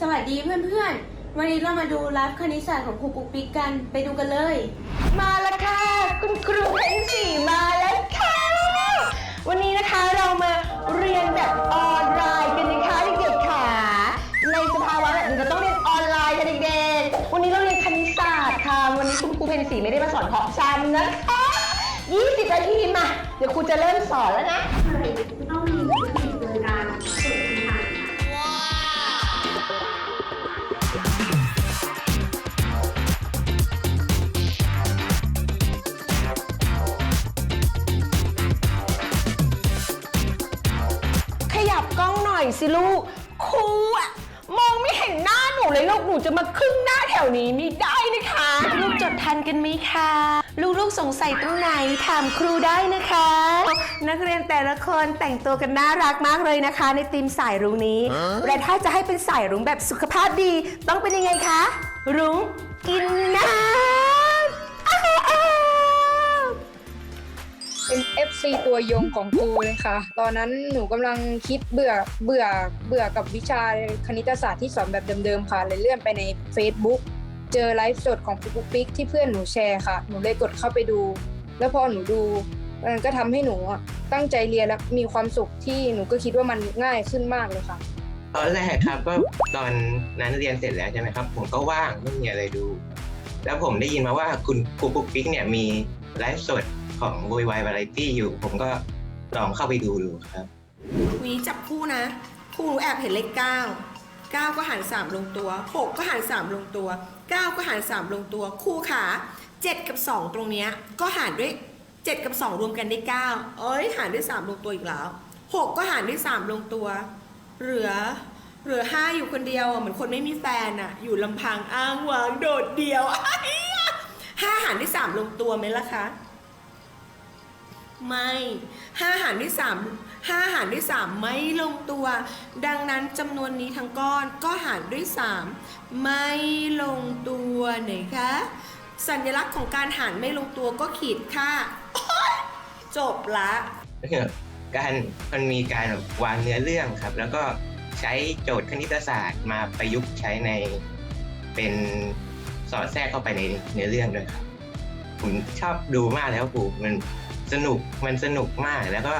สวัสดีเพื่อนๆ วันนี้เรามาดูไลฟ์คณิตศาสตร์ของครูปุ๊กปิ๊กกัน ไปดูกันเลย มาแล้วค่ะ คุณครูเพนสีมาแล้วค่ะ วันนี้นะคะเรามาเรียนแบบออนไลน์กันนะคะเด็กๆค่ะ ในสภาวะแบบนี้เราต้องเรียนออนไลน์กันเด็กๆ วันนี้เราเรียนคณิตศาสตร์ค่ะ วันนี้คุณครูเพนสีไม่ได้มาสอนเพาะชำนะคะ 20นาทีมา เดี๋ยวครูจะเริ่มสอนแล้วนะ บกล้องหน่อยสิลูกครูอะมองไม่เห็นหน้าหนูเลยลูกหนูจะมาครึ่งหน้าแถวนี้ไม่ได้นะคะ ลูกจดทันกันไหมคะ ลูกๆสงสัยตรงไหนถามครูได้นะคะ นักเรียนแต่ละคนแต่งตัวกันน่ารักมากเลยนะคะ ในทีมสายรุ้งนี้และถ้าจะให้เป็นสายรุ้งแบบสุขภาพดี ต้องเป็นยังไงคะ รุ้งกินน้ำ เป็น FC ตัวยงของครูเลยค่ะ ตอนนั้นหนูกำลังคิดเบื่อเบื่อเบื่อกับวิชาคณิตศาสตร์ที่สอนแบบเดิมๆค่ะเลยเลื่อนไปใน Facebook เจอไลฟ์สดของครูปุ๊กปิ๊กที่เพื่อนหนูแชร์ค่ะ หนูเลยกดเข้าไปดู แล้วพอหนูดูมันก็ทำให้หนูอะตั้งใจเรียนและมีความสุขที่หนูก็คิดว่ามันง่ายขึ้นมากเลยค่ะ ตอนแรกครับก็ตอนนั้นเรียนเสร็จแล้วใช่ไหมครับ ผมก็ว่างไม่มีอะไรดู แล้วผมได้ยินมาว่าคุณครูปุ๊กปิ๊กเนี่ยมีไลฟ์สด ของวอยวาไรตี้อยู่ ผมก็ลองเข้าไปดูดูครับ วีจับคู่นะคู่หนูแอบเห็นเลขเก้าเก้าก็หารสามลงตัวหกก็หารสามลงตัวเก้าก็หารสามลงตัวคู่ขาเจ็ดกับสองตรงเนี้ยก็หารด้วยเจ็ดกับสองรวมกันได้เก้าเอ้ยหารด้วยสามลงตัวอีกแล้วหกก็หารด้วยสามลงตัว เหลือเหลือห้าอยู่คนเดียวอะเหมือนคนไม่มีแฟนอะอยู่ลำพังอ้างว้างโดดเดียวอ้ายห้าหารด้วยสามลงตัวไหมล่ะคะ ไม่ห้าหารด้วยสามห้าหารด้วยสามไม่ลงตัว ดังนั้นจำนวนนี้ทั้งก้อนก็หารด้วยสามไม่ลงตัวไหนคะสัญลักษณ์ของการหารไม่ลงตัวก็ขีดค่าจบละการมันมีการวางเนื้อเรื่องครับ แล้วก็ใช้โจทย์คณิตศาสตร์มาประยุกต์ใช้ในเป็นสอดแทรกเข้าไปในเนื้อเรื่องด้วยครับผมชอบดูมากแล้วครูมัน สนุกมันสนุกมากแล้วก็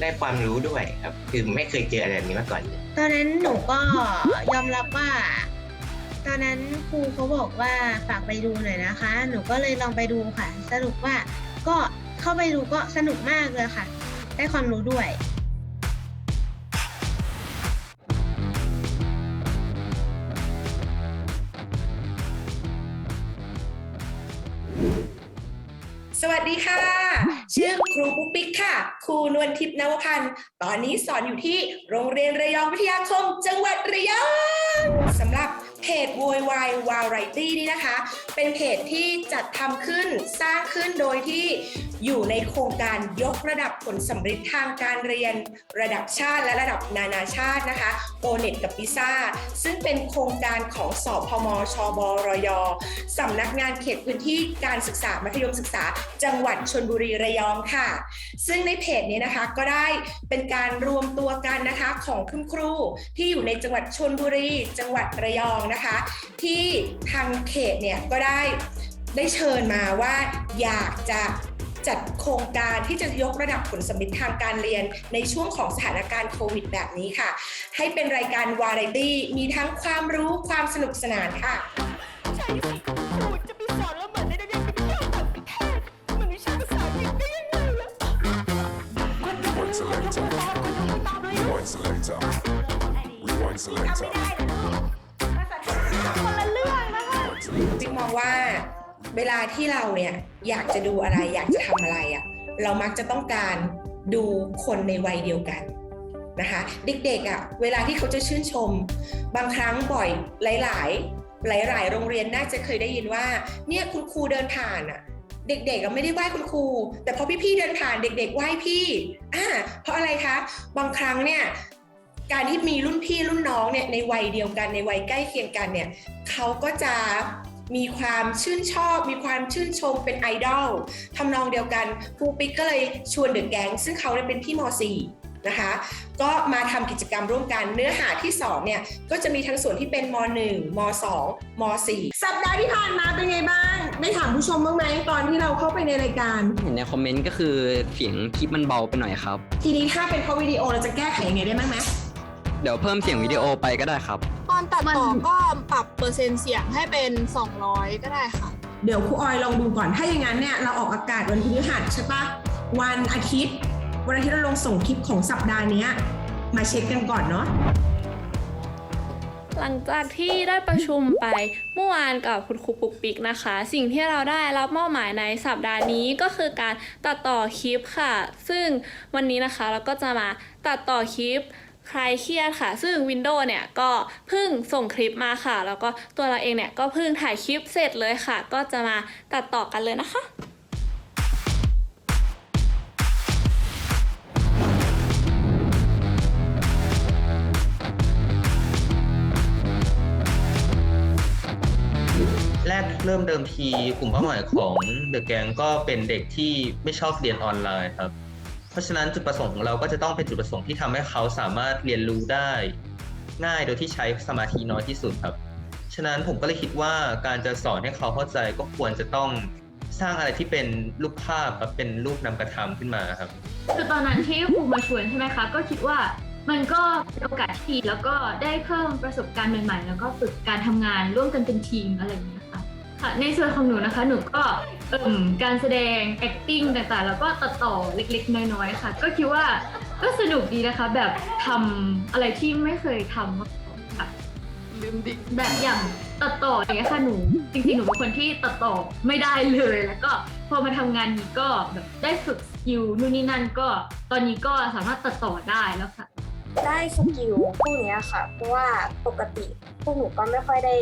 ได้ความรู้ด้วยครับ คือไม่เคยเจออะไรแบบนี้มาก่อนเลยตอนนั้นหนูก็ยอมรับว่า ตอนนั้นครูเขาบอกว่าฝากไปดูหน่อยนะคะ หนูก็เลยลองไปดูค่ะ สรุปว่าก็เข้าไปดูก็สนุกมากเลยค่ะ ได้ความรู้ด้วย สวัสดีค่ะชื่อ ครูปุ๊กปิ๊กค่ะ ครูนวลทิพย์นวพันธ์ตอนนี้สอนอยู่ที่โรงเรียนระยองวิทยาคม จังหวัดระยองสำหรับ เพจโวยวายวาไรตี้นี่นะคะ เป็นเพจที่จัดทำขึ้นสร้างขึ้นโดยที่อยู่ในโครงการยกระดับผลสำเร็จทางการเรียน ระดับชาติและระดับนานาชาตินะคะโอเน็ตกับพิซ่าซึ่งเป็นโครงการของสอบพมชบรยสำนักงานเขตพื้นที่การศึกษามัธยมศึกษา จังหวัดชนบุรีระยองค่ะ ซึ่งในเพจนี้นะคะก็ได้เป็นการรวมตัวกันนะคะของคุณครูที่อยู่ในจังหวัดชนบุรี จังหวัดระยองนะคะ ที่ทางเขตเนี่ยก็ได้ได้เชิญมาว่าอยากจะจัดโครงการที่จะยกระดับผลสำเร็จทางการเรียนในช่วงของสถานการณ์โควิดแบบนี้ค่ะ ให้เป็นรายการวาไรตี้มีทั้งความรู้ความสนุกสนานค่ะใช่สิครูจะไปสอนแล้วเหมือนได้เรียนไปเที่ยวต่างประเทศเหมือนวิชาภาษาอังกฤษได้ยังไงล่ะ Rewind selector. Rewind selector. องว่าเวลาที่เราเนี่ยอยากจะดูอะไรอยากจะทำอะไรอะ่ะเรามักจะต้องการดูคนในวัยเดียวกันนะคะเด็กๆอะ่ะเวลาที่เขาจะชื่นชม บางครั้งบ่อยหลาย ๆ หลาย ๆ โรงเรียนน่าจะเคยได้ยินว่าเนี่ยคุณครูเดินผ่านอะเด็กๆอะไม่ได้ไหว้คุณครู แต่พอพี่ๆเดินผ่านเด็ก ๆ ไหว้พี่อ่าเพราะอะไรคะบางครั้งเนี่ยการที่มีรุ่นพี่รุ่นน้องเนี่ยในวัยเดียวกันในวัยใกล้เคียงกันเนี่ยเขาก็จะ มีความชื่นชอบ มีความชื่นชมเป็นไอดอลทำนองเดียวกันครูปิ๊กก็เลยชวนเดอะแก๊งซึ่งเขาเนี่ยเป็นพี่ม .4 นะคะก็มาทำกิจกรรมร่วมกันเนื้อหาที่สอนเนี่ยก็จะมีทั้งส่วนที่เป็นม .1 ม .2 ม .4 สัปดาห์ที่ผ่านมาเป็นไงบ้างได้ถามผู้ชมบ้างไหมตอนที่เราเข้าไปในรายการ เห็นในคอมเมนต์ก็คือเสียงคลิปมันเบาไปหน่อยครับ ทีนี้ถ้าเป็นเพราะวิดีโอเราจะแก้ไขยังไงได้บ้างไหม เดี๋ยวเพิ่มเสียงวิดีโอไปก็ได้ครับ ตอนตัดต่อก็ปรับเปอร์เซ็นต์เสียงให้เป็น 200 ก็ได้ค่ะ เดี๋ยวครูออยลองดูก่อน ถ้าอย่างนั้นเนี่ยเราออกอากาศวันพฤหัสใช่ปะวันอาทิตย์ วันอาทิตย์เราลงส่งคลิปของสัปดาห์เนี้ยมาเช็คกันก่อนเนาะ หลังจากที่ได้ประชุมไปเมื่อวานกับคุณครูปุกปิกนะคะ สิ่งที่เราได้รับมอบหมายในสัปดาห์นี้ก็คือการตัดต่อคลิปค่ะ ซึ่งวันนี้นะคะเราก็จะมาตัดต่อคลิป คลายเครียดค่ะ ซึ่ง Windows เนี่ยก็เพิ่งส่งคลิปมาค่ะ แล้วก็ตัวเราเองเนี่ยก็เพิ่งถ่ายคลิปเสร็จเลยค่ะ ก็จะมาตัดต่อกันเลยนะคะแรกเริ่มเดิมทีกลุ่มเป้าหมายของเดอะแกงก็เป็นเด็กที่ไม่ชอบเรียนออนไลน์ครับ เพราะฉะนั้นจุดประสงค์ของเราก็จะต้องเป็นจุดประสงค์ที่ทำให้เขาสามารถเรียนรู้ได้ง่ายโดยที่ใช้สมาธิน้อยที่สุดครับ ฉะนั้นผมก็เลยคิดว่าการจะสอนให้เขาเข้าใจก็ควรจะต้องสร้างอะไรที่เป็นรูปภาพเป็นรูปนำกระทำขึ้นมาครับคือตอนนั้นที่ครูมาชวนใช่ไหมคะ ก็คิดว่ามันก็เป็นโอกาสที่ดีแล้วก็ได้เพิ่มประสบการณ์ใหม่ๆ แล้วก็ฝึกการทำงานร่วมกันเป็นทีมอะไรอย่างเงี้ยค่ะค่ะ ในส่วนของหนูนะคะหนูก็ เอิ่มการแสดง acting ต่างๆ แล้วก็ตัดต่อเล็กๆ น้อยๆ ค่ะ ก็คิดว่าก็สนุกดีนะคะ แบบทำอะไรที่ไม่เคยทำมาก่อนค่ะแบบอย่างตัดต่ออย่างเงี้ยค่ะหนูจริงๆหนูเป็นคนที่ตัดต่อไม่ได้เลย แล้วก็พอมาทำงานนี้ก็แบบได้ฝึกสกิลนู่นนี่นั่นก็ตอนนี้ก็สามารถตัดต่อได้แล้วค่ะ ได้สกิลพวกเนี้ยค่ะ เพราะว่าปกติพวกหนูก็ไม่ค่อยได้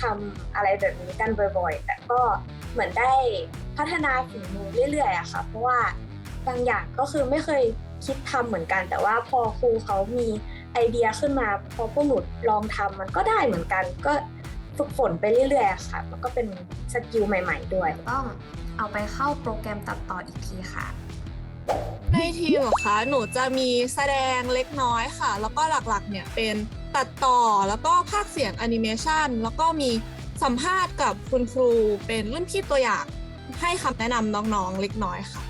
ทำอะไรแบบนี้กันบ่อยๆ แต่ก็เหมือนได้พัฒนาฝีมือเรื่อยๆอะค่ะ เพราะว่าบางอย่างก็คือไม่เคยคิดทำเหมือนกัน แต่ว่าพอครูเขามีไอเดียขึ้นมาพอพวกหนูลองทำมันก็ได้เหมือนกัน ก็ฝึกฝนไปเรื่อยๆอะค่ะ มันก็เป็นสกิลใหม่ ๆ ด้วย ต้องเอาไปเข้าโปรแกรมตัดต่ออีกทีค่ะ ในทีมเหรอคะหนูจะมีแสดงเล็กน้อยค่ะ แล้วก็หลักๆเนี่ยเป็น ตัดต่อแล้วก็ภาคเสียงแอนิเมชันแล้วก็มีสัมภาษณ์กับคุณครูเป็นรุ่นพี่ตัวอย่างให้คำแนะนำน้องๆเล็กน้อยค่ะ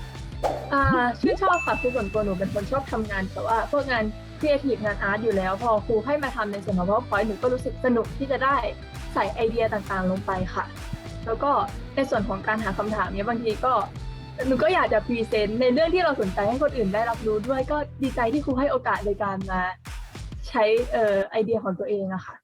อ่าชื่นชอบค่ะคือส่วนตัวหนูเป็นคนชอบทำงานแต่ว่าพวกงานครีเอทีฟงานอาร์ตอยู่แล้ว พอครูให้มาทำในส่วนของ PowerPoint หนูก็รู้สึกสนุกที่จะได้ใส่ไอเดียต่างๆลงไปค่ะ แล้วก็ในส่วนของการหาคำถามเนี้ยบางทีก็หนูก็อยากจะพรีเซนต์ในเรื่องที่เราสนใจให้คนอื่นได้รับรู้ด้วยก็ดีใจที่ครูให้โอกาสในการมา ใช้ไอเดียของตัวเองอะค่ะ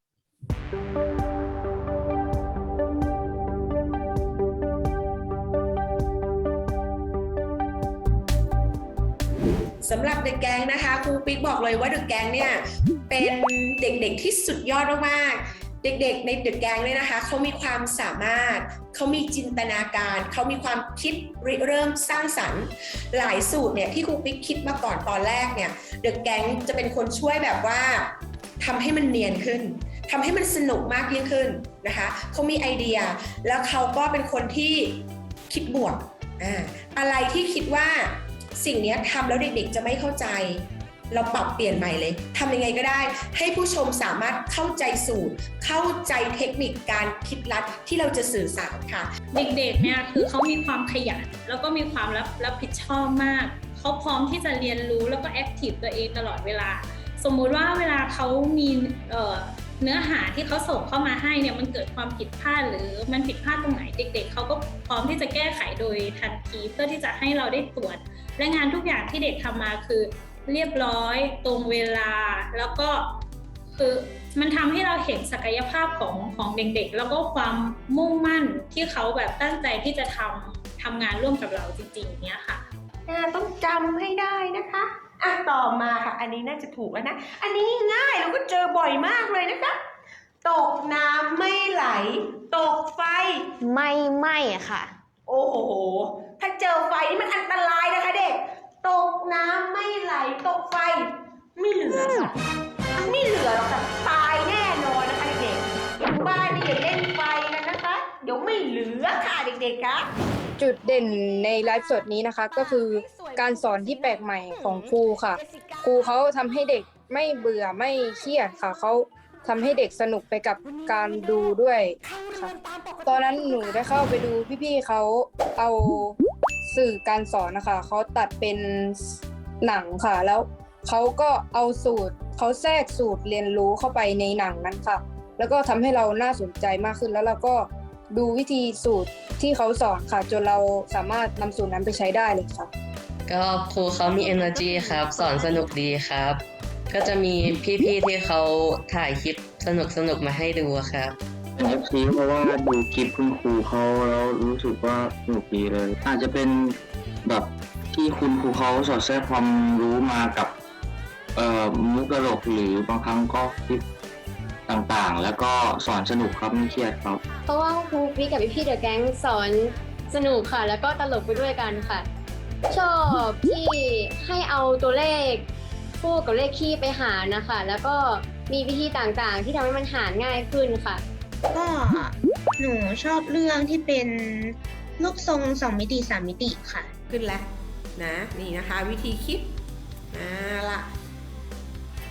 สำหรับเด็กแกงนะคะครูปิ๊กบอกเลยว่าเด็กแกงเนี่ยเป็นเด็กๆที่สุดยอดมากๆ เด็กๆในเด็กแกงเนี่ยนะคะ เขามีความสามารถ เขามีจินตนาการ เขามีความคิดริเริ่มสร้างสรรค์หลายสูตรเนี่ยที่ครูปิ๊กคิดมาก่อนตอนแรกเนี่ยเด็กแกงจะเป็นคนช่วยแบบว่าทำให้มันเนียนขึ้นทำให้มันสนุกมากยิ่งขึ้นนะคะ เขามีไอเดีย แล้วเขาก็เป็นคนที่คิดบวก อ่า อะไรที่คิดว่าสิ่งนี้ทำแล้วเด็กๆจะไม่เข้าใจ เราปรับเปลี่ยนใหม่เลยทำยังไงก็ได้ ให้ผู้ชมสามารถเข้าใจสูตร เข้าใจเทคนิคการคิดลัดที่เราจะสื่อสารค่ะ เด็กๆเนี่ยคือเขามีความขยันแล้วก็มีความรับรับผิดชอบมากเขาพร้อมที่จะเรียนรู้แล้วก็แอคทีฟตัวเองตลอดเวลา สมมุติว่าเวลาเขามีเเนื้อหาที่เขาส่งเข้ามาให้เนี่ยมันเกิดความผิดพลาดหรือมันผิดพลาดตรงไหนเด็ก ๆเขาก็พร้อมที่จะแก้ไขโดยทันทีเพื่อที่จะให้เราได้ตรวจและงานทุกอย่างที่เด็กทำมาคือ เรียบร้อยตรงเวลา แล้วก็คือมันทำให้เราเห็นศักยภาพของของเด็กๆ แล้วก็ความมุ่งมั่นที่เขาแบบตั้งใจที่จะทำทำงานร่วมกับเราจริงๆเนี้ยค่ะอ่าต้องจำให้ได้นะคะอะต่อมาค่ะ อันนี้น่าจะถูกแล้วนะ อันนี้ง่ายเราก็เจอบ่อยมากเลยนะคะ ตกน้ำไม่ไหล ตกไฟ ไม่ไม่อะค่ะ โอ้โห ถ้าเจอไฟนี่มันอันตรายนะคะเด็ก ตกน้ำไม่ไหลตกไฟ ไม่เหลือค่ะไม่เหลือหรอกค่ะตายแน่นอนนะคะเด็กๆอยู่บ้านนี่อย่าเล่นไฟกันนะคะ เดี๋ยวไม่เหลือค่ะเด็กๆคะจุดเด่นในไลฟ์สดนี้นะคะ ก็คือการสอนที่แปลกใหม่ของครูค่ะครูรูเขาทำให้เด็กไม่เบื่อไม่เครียดค่ะเขาทำให้เด็กสนุกไปกับการดูด้วยค่ะตอนนั้นหนูได้เข้าไปดูพี่ๆเขาเอา สื่อการสอนนะคะเขาตัดเป็นหนังค่ะ แล้วเขาก็เอาสูตรเขาแทรกสูตรเรียนรู้เข้าไปในหนังนั้นค่ะ แล้วก็ทำให้เราน่าสนใจมากขึ้นแล้วเราก็ดูวิธีสูตรที่เขาสอนค่ะ จนเราสามารถนำสูตรนั้นไปใช้ได้เลยค่ะก็ครูเขามี energy ครับ สอนสนุกดีครับ ก็จะมีพี่ๆที่เขาถ่ายคลิปสนุกสนุกๆมาให้ดูครับ ผมเอฟซีเพราะว่าดูคลิปคุณครูเขาแล้วรู้สึกว่าสนุกดีเลย อาจจะเป็นแบบที่คุณครูเขาสอดแทรกความรู้มากับเอ่อมุกตลกหรือบางครั้งก็คลิปต่างๆ แล้วก็สอนสนุกครับไม่เครียดครับ เพราะว่าครูพี่กับพี่เดอะแก๊งสอนสนุกค่ะ แล้วก็ตลกไปด้วยกันค่ะ ชอบที่ให้เอาตัวเลขคู่กับเลขคี่ไปหารนะคะ แล้วก็มีวิธีต่างๆ ที่ทำให้มันหารง่ายขึ้นค่ะ ก็หนูชอบเรื่องที่เป็นรูปทรงสองมิติสามมิติค่ะ ขึ้นแล้วนะนี่นะคะ วิธีคิดอ่าละ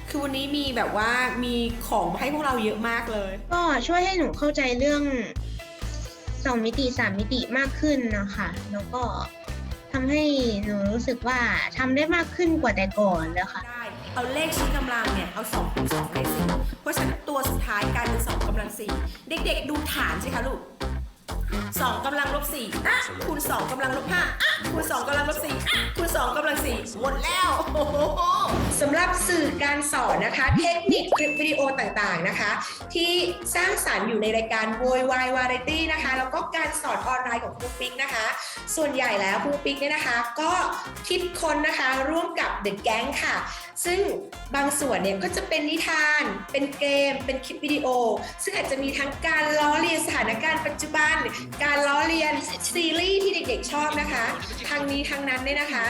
คือวันนี้มีแบบว่ามีของมาให้พวกเราเยอะมากเลย ก็ช่วยให้หนูเข้าใจเรื่องสองมิติสามมิติมากขึ้นนะคะแล้วก็ทำให้หนูรู้สึกว่าทำได้มากขึ้นกว่าแต่ก่อนแล้วค่ะได้ เอาเลขชี้กำลังเนี่ยเอา2คูณ2ได้สี่เพราะฉะนั้นตัวสุดท้ายกลายเป็น2กำลังสี่เด็กๆ ดูฐานสิคะลูก2กำลังลบ4อะคูณ2กำลังลบ5อะคูณ2กำลังลบ4 คูณ2กำลัง4หมดแล้วโอ้โหสำหรับสื่อการสอนนะคะ เทคนิคคลิปวิดีโอต่างๆนะคะ ที่สร้างสารรค์อยู่ในรายการโวยวายวาไรตี้นะคะ แล้วก็การสอนออนไลน์ของครูปิ๊กนะคะ ส่วนใหญ่แล้วครูปิ๊กเนี่ยนะคะ ก็คิดค้นนะคะร่วมกับเดอะแก๊งค่ะ ซึ่งบางส่วนเนี่ยก็จะเป็นนิทาน เป็นเกม เป็นคลิปวิดีโอ ซึ่งอาจจะมีทั้งการล้อเลียนสถานการณ์ปัจจุบัน การล้อเลียนซีรีส์ที่เด็กๆชอบนะคะทางนี้ทางนั้นเนี่ยนะคะ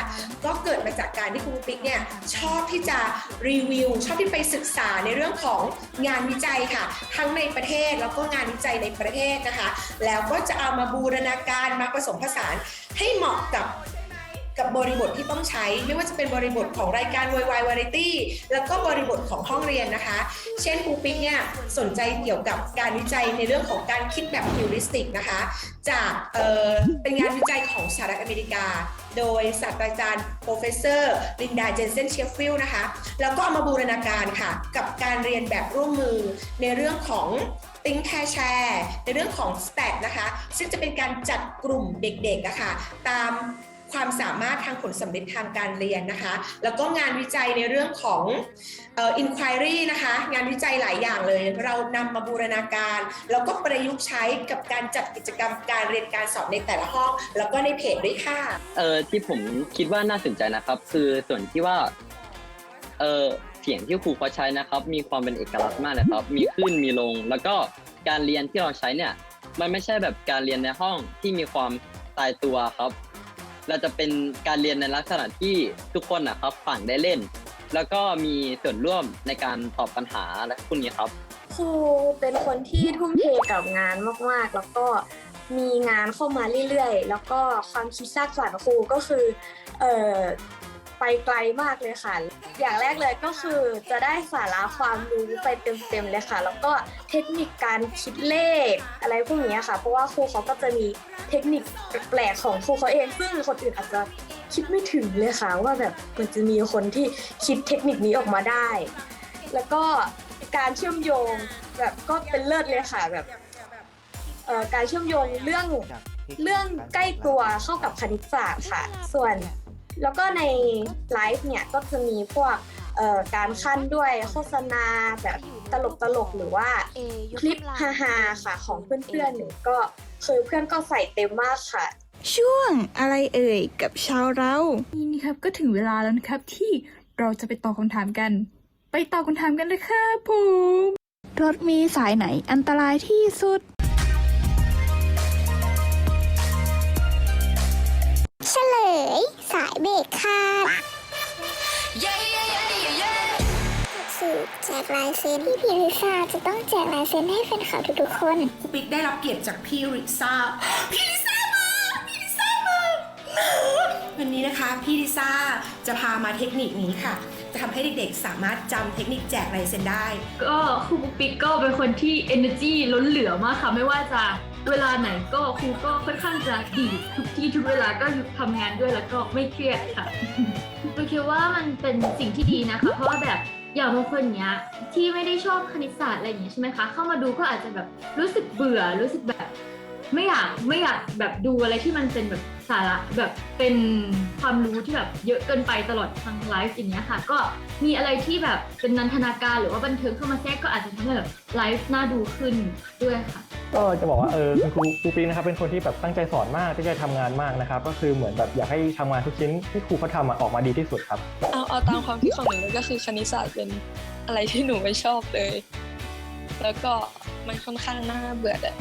ก็เกิดมาจากการที่คุณปิ๊กเนี่ยชอบที่จะรีวิว ชอบที่ไปศึกษาในเรื่องของงานวิจัยค่ะ ทั้งในประเทศแล้วก็งานวิจัยในประเทศนะคะ แล้วก็จะเอามาบูรณาการมาผสมผสานให้เหมาะกับ กับบริบทที่ต้องใช้ ไม่ว่าจะเป็นบริบทของรายการ w y y Variety แล้วก็บริบทของห้องเรียนนะคะ เช่นครูปิ๊กเนี่ยสนใจเกี่ยวกับการวิจัยในเรื่องของการคิดแบบฮิวริสติกนะคะ จากเเป็นงานวิจัยของสหรัฐอเมริกา โดยศาสตราจารย์ professor ลินดาเจนเซนเชฟฟิลนะคะ แล้วก็เอามาบูรณาการค่ะ กับการเรียนแบบร่วมมือในเรื่องของ Think Care Share ในเรื่องของ STAT นะคะ ซึ่งจะเป็นการจัดกลุ่มเด็กๆนะคะตาม ความสามารถทางผลสำเร็จทางการเรียนนะคะ แล้วก็งานวิจัยในเรื่องของเอ่อ inquiry นะคะ งานวิจัยหลายอย่างเลย เรานำมาบูรณาการ แล้วก็ประยุกต์ใช้กับการจัดกิจกรรมการเรียนการสอนในแต่ละห้อง แล้วก็ในเพจด้วยค่ะเออที่ผมคิดว่าน่าสนใจนะครับ คือส่วนที่ว่าเออเสียงที่ครูเขาใช้นะครับ มีความเป็นเอกลักษณ์มากนะครับ มีขึ้นมีลง แล้วก็การเรียนที่เราใช้เนี่ยมันไม่ใช่แบบการเรียนในห้องที่มีความตายตัวครับ เราจะเป็นการเรียนในลักษณะที่ทุกคนนะครับฝั่งได้เล่น แล้วก็มีส่วนร่วมในการตอบปัญหาและพวกนี้ครับ ครูเป็นคนที่ทุ่มเทกับงานมากๆ แล้วก็มีงานเข้ามาเรื่อยๆ แล้วก็ความคิดสร้างสรรค์ของครูก็คือเอ่อ ไปไกลมากเลยค่ะ อย่างแรกเลยก็คือจะได้สาระความรู้ไปเต็มๆเลยค่ะ แล้วก็เทคนิคการคิดเลขอะไรพวกนี้ค่ะ เพราะว่าครูเขาก็จะมีเทคนิคแปลกๆของครูเขาเอง ซึ่งคนอื่นอาจจะคิดไม่ถึงเลยค่ะ ว่าแบบมันจะมีคนที่คิดเทคนิคนี้ออกมาได้ แล้วก็การเชื่อมโยงแบบก็เป็นเลิศเลยค่ะแบบการเชื่อมโยงเรื่องเรื่องใกล้ตัวเข้ากับคณิตศาสตร์ค่ะ ส่วน แล้วก็ในไลฟ์เนี่ยก็จะมีพวกเอ่อการขั้นด้วยโฆษณาแบบตลกตลกๆหรือว่าคลิปฮาๆค่ะของเพื่อนๆหนูก็คือเพื่อนก็ใส่เต็มมากค่ะ ช่วงอะไรเอ่ยกับชาวเรา นี่นะครับก็ถึงเวลาแล้วนะครับที่เราจะไปตอบคำถามกัน ไปตอบคำถามกันเลยครับผมรถมีสายไหนอันตรายที่สุด ย สายเบรกค่ะสืบแจกลายเซ็นที่พี่ลิซ่าจะต้องแจกลายเซ็นให้แฟนคลับทุกๆคนครูปิ๊กได้รับเกียรติจากพี่ริซ่าพี่ลิซ่ามาพี่ลิซ่ามาวันนี้นะคะพี่ลิซ่าจะพามาเทคนิคนี้ค่ะ จะทำให้เด็กๆ สามารถจำเทคนิคแจกลายเซ็นได้ ก็ครูปุ๊กปิ๊กก็เป็นคนที่ energy ล้นเหลือมากค่ะไม่ว่าจะ เวลาไหนก็ครูก็ค่อนข้างจะดีทุกที่ทุกเวลาก็ทำงานด้วยแล้วก็ไม่เครียดค่ะเราคิดว่ามันเป็นสิ่งที่ดีนะคะ เพราะว่าแบบอย่างบางคนเนี้ยที่ไม่ได้ชอบคณิตศาสตร์อะไรอย่างเงี้ยใช่ไหมคะ เข้ามาดูก็อาจจะแบบรู้สึกเบื่อรู้สึกแบบ ไม่อยากไม่อยากแบบดูอะไรที่มันเป็นแบบสาระแบบเป็นความรู้ที่แบบเยอะเกินไปตลอดทางไลฟ์อย่างเงี้ยค่ะ ก็มีอะไรที่แบบเป็นนันทนาการหรือว่าบันเทิงเข้ามาแทรกก็อาจจะทำให้แบบไลฟ์น่าดูขึ้นด้วยค่ะ ก็จะบอกว่าเออคุณครูครูปิ๊กนะครับเป็นคนที่แบบตั้งใจสอนมากตั้งใจทำงานมากนะครับ ก็คือเหมือนแบบอยากให้ทำงานทุกชิ้นที่ครูเขาทำอะออกมาดีที่สุดครับ เอาเอาตามความคิดของหนูเลยก็คือคณิตศาสตร์เป็นอะไรที่หนูไม่ชอบเลย แล้วก็มันค่อนข้างน่าเบื่อแต่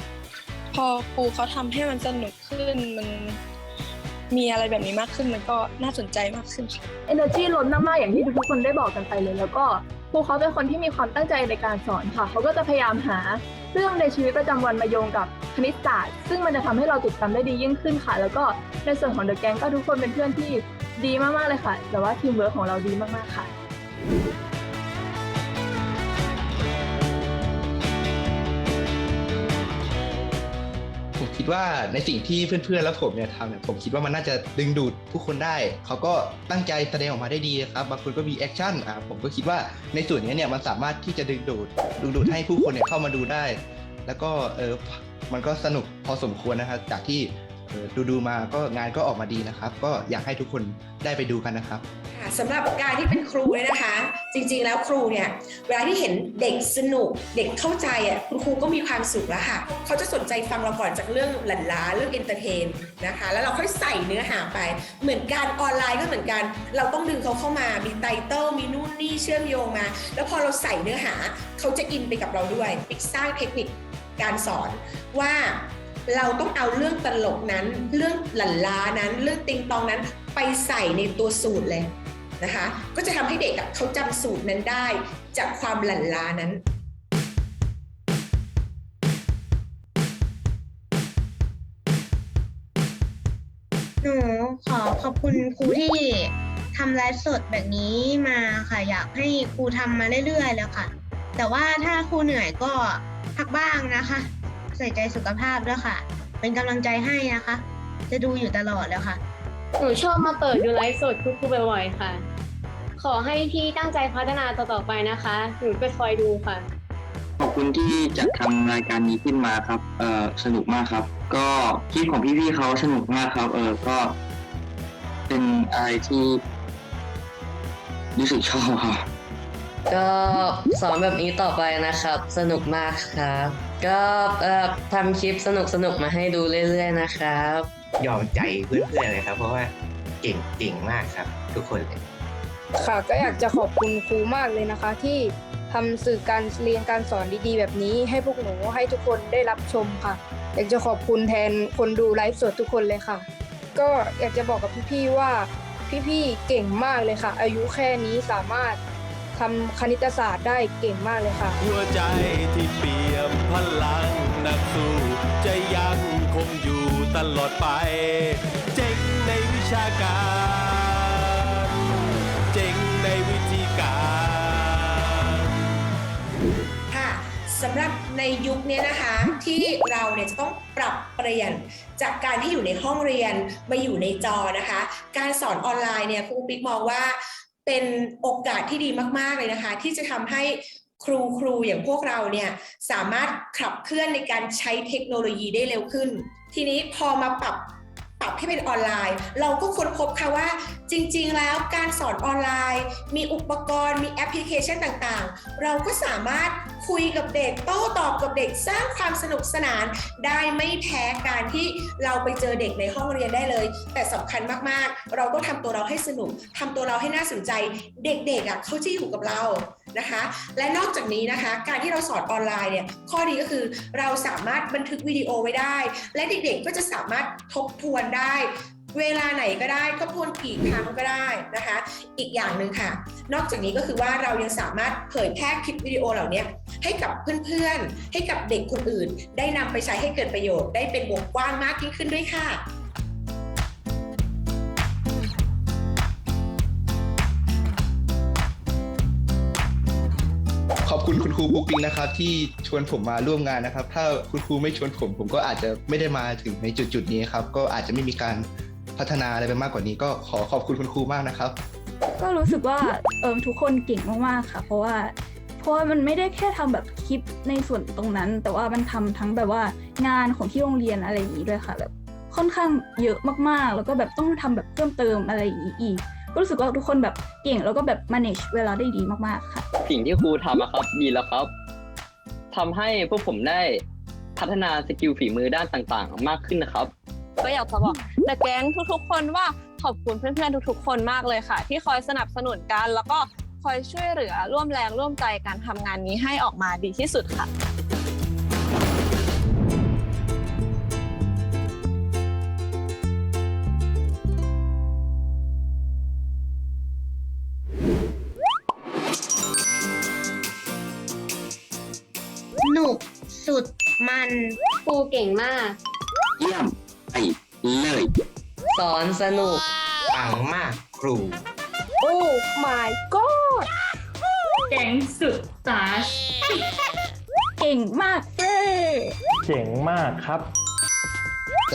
พอครูเขาทำให้มันสนุกขึ้นมันมีอะไรแบบนี้มากขึ้นมันก็น่าสนใจมากขึ้นค่ะ energy ล้นมากๆอย่างที่ทุกคนได้บอกกันไปเลย แล้วก็ครูเขาเป็นคนที่มีความตั้งใจในการสอนค่ะ เขาก็จะพยายามหาเรื่องในชีวิตประจำวันมาโยงกับคณิตศาสตร์ ซึ่งมันจะทำให้เราจดจำได้ดียิ่งขึ้นค่ะ แล้วก็ในส่วนของเดอะแก๊งก็ทุกคนเป็นเพื่อนที่ดีมากๆเลยค่ะ แต่ว่าทีมเวิร์คของเราดีมากๆค่ะ ว่าในสิ่งที่เพื่อนๆและผมเนี่ยทำเนี่ยผมคิดว่ามันน่าจะดึงดูดผู้คนได้ เขาก็ตั้งใจแสดงออกมาได้ดีครับบางคนก็มีแอคชั่นอ่าผมก็คิดว่าในส่วนนี้เนี่ยมันสามารถที่จะดึงดูดดึงดูดให้ผู้คนเนี่ยเข้ามาดูได้ แล้วก็เออมันก็สนุกพอสมควรนะครับจากที่ ดูดูมาก็งานก็ออกมาดีนะครับ ก็อยากให้ทุกคนได้ไปดูกันนะครับสำหรับการที่เป็นครูเนี่ยนะคะ จริงๆแล้วครูเนี่ยเวลาที่เห็นเด็กสนุกเด็กเข้าใจอะคุณครูก็มีความสุขแล้วค่ะเขาจะสนใจฟังเราก่อนจากเรื่องหลันล้าเรื่องเอนเตอร์เทนนะคะ แล้วเราค่อยใส่เนื้อหาไป เหมือนการออนไลน์ก็เหมือนกัน เราต้องดึงเขาเข้ามามีไตเติลมีนู่นนี่เชื่อมโยงมา แล้วพอเราใส่เนื้อหาเขาจะอินไปกับเราด้วยอีกสร้างเทคนิคการสอนว่า เราต้องเอาเรื่องตลกนั้น เรื่องหลั่นล้านั้น เรื่องติงตองนั้นไปใส่ในตัวสูตรเลยนะคะ ก็จะทำให้เด็กเขาจำสูตรนั้นได้จากความหลั่นล้านั้นหนูขอขอบคุณครูที่ทำไลฟ์สดแบบนี้มาค่ะ อยากให้ครูทำมาเรื่อยๆแล้วค่ะ แต่ว่าถ้าครูเหนื่อยก็พักบ้างนะคะ ใส่ใจสุขภาพด้วยค่ะ เป็นกำลังใจให้นะคะ จะดูอยู่ตลอดแล้วค่ะ หนูชอบมาเปิดดูไลฟ์สดทุกๆบ่อยๆค่ะ ขอให้พี่ตั้งใจพัฒนาต่อๆไปนะคะ หนูไปคอยดูค่ะ ขอบคุณที่จัดทำรายการนี้ขึ้นมาครับ เอ่อสนุกมากครับ ก็คลิปของพี่ๆเขาสนุกมากครับ เออก็ เป็นอะไรที่รู้สึกชอบครับ ก็สอนแบบนี้ต่อไปนะครับ สนุกมากครับ ก็เอ่อทำคลิปสนุกๆมาให้ดูเรื่อยๆนะครับ ยอมใจเพื่อนๆเลยครับ เพราะว่าเก่งเก่งมากครับ ทุกคนเลยค่ะก็อยากจะขอบคุณครูมากเลยนะคะ ที่ทำสื่อการเรียนการสอนดีๆ แบบนี้ ให้พวกหนูให้ทุกคนได้รับชมค่ะ อยากจะขอบคุณแทนคนดูไลฟ์สดทุกคนเลยค่ะ ก็อยากจะบอกกับพี่ๆว่าพี่ๆเก่งมากเลยค่ะ อายุแค่นี้สามารถ ทำคณิตศาสตร์ได้เก่งมากเลยค่ะ หัวใจที่เปี่ยมพลังนักสู้จะยังคงอยู่ตลอดไป เจ๋งในวิชาการ เจ๋งในวิธีการ ค่ะสำหรับในยุคนี้นะคะ ที่เราเนี่ยจะต้องปรับเปลี่ยนจากการที่อยู่ในห้องเรียนมาอยู่ในจอนะคะ การสอนออนไลน์เนี่ยครูปิ๊กมองว่า เป็นโอกาสที่ดีมาก ๆ เลยนะคะ ที่จะทำให้ครูครูอย่างพวกเราเนี่ยสามารถขับเคลื่อนในการใช้เทคโนโลยีได้เร็วขึ้น ทีนี้พอมาปรับปรับให้เป็นออนไลน์ เราก็ค้นพบค่ะว่า จริง ๆ แล้วการสอนออนไลน์ มีอุปกรณ์มีแอปพลิเคชันต่างๆ เราก็สามารถ คุยกับเด็กโต้ตอบกับเด็กสร้างความสนุกสนานได้ไม่แพ้การที่เราไปเจอเด็กในห้องเรียนได้เลย แต่สำคัญมากๆ เราต้องทำตัวเราให้สนุกทำตัวเราให้น่าสนใจเด็กๆอะเขาจะอยู่กับเรานะคะ และนอกจากนี้นะคะ การที่เราสอนออนไลน์เนี่ยข้อดีก็คือเราสามารถบันทึกวิดีโอไว้ได้ และเด็กๆก็จะสามารถทบทวนได้ เวลาไหนก็ได้ทบทวนกี่ครั้งก็ได้นะคะ อีกอย่างหนึ่งค่ะ นอกจากนี้ก็คือว่าเรายังสามารถเผยแพร่คลิปวิดีโอเหล่านี้ให้กับเพื่อนๆ ให้กับเด็กคนอื่น ได้นำไปใช้ให้เกิดประโยชน์ได้เป็นวงกว้างมากยิ่งขึ้นด้วยค่ะขอบคุณคุณครูปุ๊กปิ๊กนะครับที่ชวนผมมาร่วมงานนะครับ ถ้าคุณครูไม่ชวนผม ผมก็อาจจะไม่ได้มาถึงในจุดๆนี้ครับ ก็อาจจะไม่มีการ พัฒนาอะไรไปมากกว่านี้ก็ขอขอบคุณคุณครูมากนะครับ ก็รู้สึกว่าเออทุกคนเก่งมากๆค่ะ เพราะว่าเพราะว่ามันไม่ได้แค่ทำแบบคลิปในส่วนตรงนั้น แต่ว่ามันทำทั้งแบบว่างานของที่โรงเรียนอะไรอย่างนี้ด้วยค่ะแบบค่อนข้างเยอะมากๆ แล้วก็แบบต้องทำแบบเพิ่มเติมอะไรอย่างนี้อีกก็รู้สึกว่าทุกคนแบบเก่งแล้วก็แบบ manage เวลาได้ดีมากๆค่ะ สิ่งที่ครูทำอะครับดีแล้วครับทำให้พวกผมได้พัฒนาสกิลฝีมือด้านต่างๆ มากขึ้นนะครับ ก็อยากจะบอกแต่แก๊งทุกๆ คนว่าขอบคุณเพื่อนๆทุกๆ คนมากเลยค่ะ ที่คอยสนับสนุนกัน แล้วก็คอยช่วยเหลือร่วมแรงร่วมใจการทำงานนี้ให้ออกมาดีที่สุดค่ะ หนุกสุดมันครูเก่งมาก เยี่ยมไป เลย สอนสนุก ปังมากครู โอ้ my god แก๊งสุดตาชเก่งมากเจ้เจ๋งมากครับ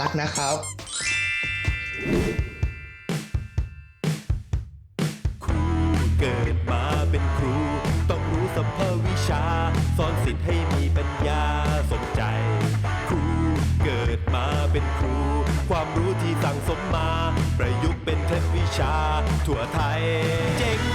รักนะครับ เกิด ชาทั่วไทยเจ๋ง